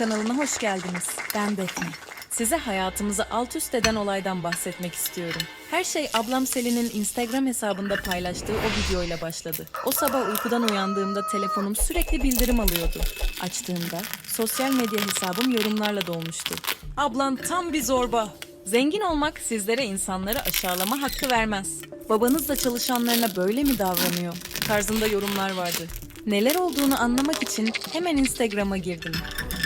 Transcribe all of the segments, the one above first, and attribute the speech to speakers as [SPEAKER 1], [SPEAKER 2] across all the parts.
[SPEAKER 1] kanalına hoş geldiniz. Ben Defne. Size hayatımızı alt üst eden olaydan bahsetmek istiyorum. Her şey ablam Selin'in Instagram hesabında paylaştığı o videoyla başladı. O sabah uykudan uyandığımda telefonum sürekli bildirim alıyordu. Açtığımda sosyal medya hesabım yorumlarla dolmuştu. Ablan tam bir zorba. Zengin olmak sizlere insanları aşağılama hakkı vermez. Babanız da çalışanlarına böyle mi davranıyor? Tarzında yorumlar vardı. Neler olduğunu anlamak için hemen Instagram'a girdim.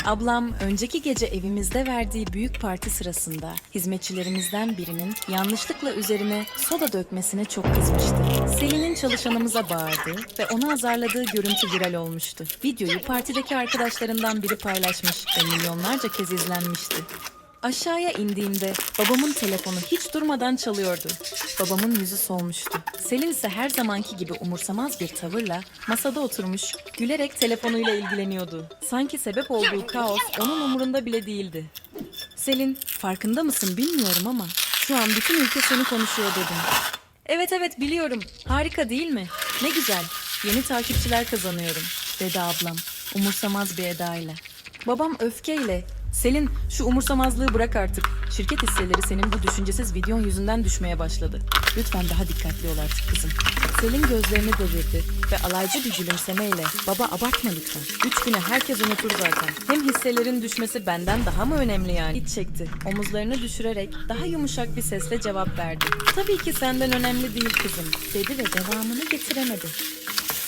[SPEAKER 1] Ablam önceki gece evimizde verdiği büyük parti sırasında hizmetçilerimizden birinin yanlışlıkla üzerine soda dökmesine çok kızmıştı. Selin'in çalışanımıza bağırdı ve onu azarladığı görüntü viral olmuştu. Videoyu partideki arkadaşlarından biri paylaşmış ve milyonlarca kez izlenmişti. Aşağıya indiğimde babamın telefonu hiç durmadan çalıyordu. Babamın yüzü solmuştu. Selin ise her zamanki gibi umursamaz bir tavırla masada oturmuş, gülerek telefonuyla ilgileniyordu. Sanki sebep olduğu kaos onun umurunda bile değildi. Selin, farkında mısın bilmiyorum ama şu an bütün ülke seni konuşuyor dedim. Evet evet biliyorum. Harika değil mi? Ne güzel. Yeni takipçiler kazanıyorum dedi ablam umursamaz bir edayla. Babam öfkeyle Selin şu umursamazlığı bırak artık. Şirket hisseleri senin bu düşüncesiz videon yüzünden düşmeye başladı. Lütfen daha dikkatli ol artık kızım. Selin gözlerini devirdi ve alaycı bir gülümsemeyle baba abartma lütfen. Üç güne herkes unutur zaten. Hem hisselerin düşmesi benden daha mı önemli yani? İç çekti. Omuzlarını düşürerek daha yumuşak bir sesle cevap verdi. Tabii ki senden önemli değil kızım dedi ve devamını getiremedi.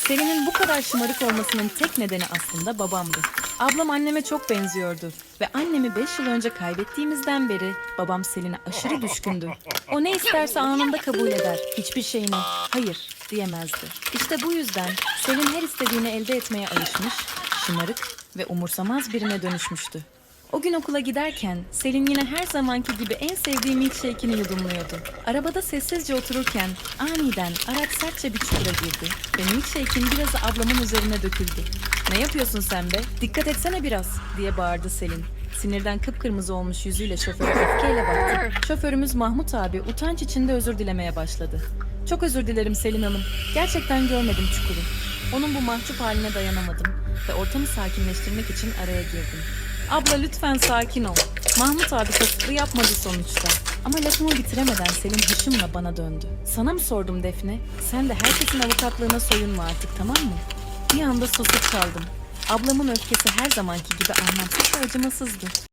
[SPEAKER 1] Selin'in bu kadar şımarık olmasının tek nedeni aslında babamdı. Ablam anneme çok benziyordu ve annemi 5 yıl önce kaybettiğimizden beri babam Selin'e aşırı düşkündü. O ne isterse anında kabul eder. Hiçbir şeyine hayır diyemezdi. İşte bu yüzden Selin her istediğini elde etmeye alışmış, şımarık ve umursamaz birine dönüşmüştü. O gün okula giderken Selin yine her zamanki gibi en sevdiği milkshake'ini yudumluyordu. Arabada sessizce otururken aniden araç sertçe bir çukura girdi ve milkshake'in birazı ablamın üzerine döküldü. Ne yapıyorsun sen be? Dikkat etsene biraz diye bağırdı Selin. Sinirden kıpkırmızı olmuş yüzüyle şoföre öfkeyle baktı. Şoförümüz Mahmut abi utanç içinde özür dilemeye başladı. Çok özür dilerim Selin Hanım. Gerçekten görmedim çukuru. Onun bu mahcup haline dayanamadım ve ortamı sakinleştirmek için araya girdim. Abla lütfen sakin ol. Mahmut abi kasıtlı yapmadı sonuçta. Ama lafımı bitiremeden Selin hışımla bana döndü. Sana mı sordum Defne? Sen de herkesin avukatlığına soyunma artık tamam mı? Bir anda susup kaldım. Ablamın öfkesi her zamanki gibi anlamsız ve acımasızdı.